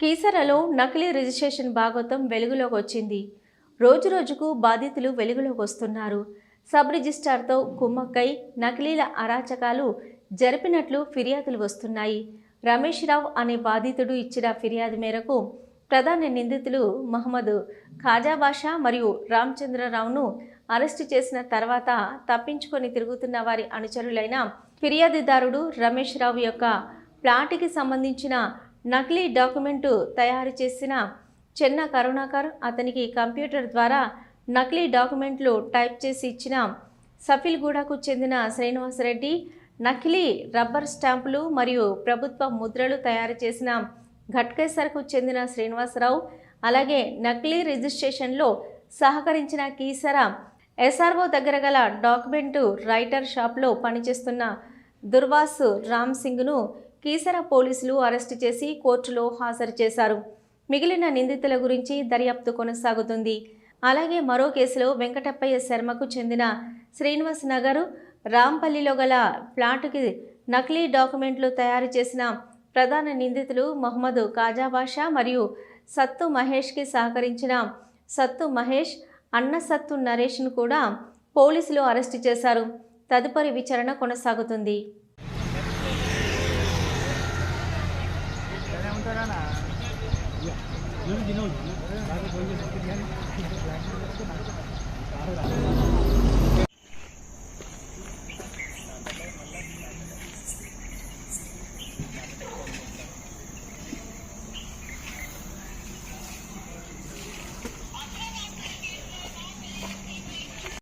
కీసరలో నకిలీ రిజిస్ట్రేషన్ భాగోతం వెలుగులోకి వచ్చింది. రోజురోజుకు బాధితులు వెలుగులోకి వస్తున్నారు. సబ్ రిజిస్ట్రార్తో కుమ్మక్కై నకిలీల అరాచకాలు జరిపినట్లు ఫిర్యాదులు వస్తున్నాయి. రమేష్ రావు అనే బాధితుడు ఇచ్చిన ఫిర్యాదు మేరకు ప్రధాన నిందితులు మహమ్మద్ ఖాజాబాషా మరియు రామచంద్రరావును అరెస్టు చేసిన తర్వాత తప్పించుకొని తిరుగుతున్న వారి అనుచరులైన ఫిర్యాదుదారుడు రమేష్ రావు యొక్క ప్లాట్కి సంబంధించిన నకిలీ డాక్యుమెంటు తయారు చేసిన చెన్న కరుణాకర్ అతనికి కంప్యూటర్ ద్వారా నకిలీ డాక్యుమెంట్లు టైప్ చేసి ఇచ్చిన సఫిల్గూడకు చెందిన శ్రీనివాసరెడ్డి నకిలీ రబ్బర్ స్టాంపులు మరియు ప్రభుత్వ ముద్రలు తయారు చేసిన ఘట్కేసర్కు చెందిన శ్రీనివాసరావు అలాగే నకిలీ రిజిస్ట్రేషన్లో సహకరించిన కీసర ఎస్ఆర్ఓ దగ్గర గల డాక్యుమెంటు రైటర్ షాప్లో పనిచేస్తున్న దుర్వాసు రామ్ సింగ్ను కీసర పోలీసులు అరెస్టు చేసి కోర్టులో హాజరు చేశారు. మిగిలిన నిందితుల గురించి దర్యాప్తు కొనసాగుతుంది. అలాగే మరో కేసులో వెంకటప్పయ్య శర్మకు చెందిన శ్రీనివాస్ నగర్ రాంపల్లిలో గల ప్లాంట్కి నకిలీ డాక్యుమెంట్లు తయారు చేసిన ప్రధాన నిందితులు మహమ్మద్ కాజాబాషా మరియు సత్తు మహేష్కి సహకరించిన సత్తు మహేష్ అన్న సత్తు నరేష్ను కూడా పోలీసులు అరెస్టు చేశారు. తదుపరి విచారణ కొనసాగుతుంది. Não, não, não.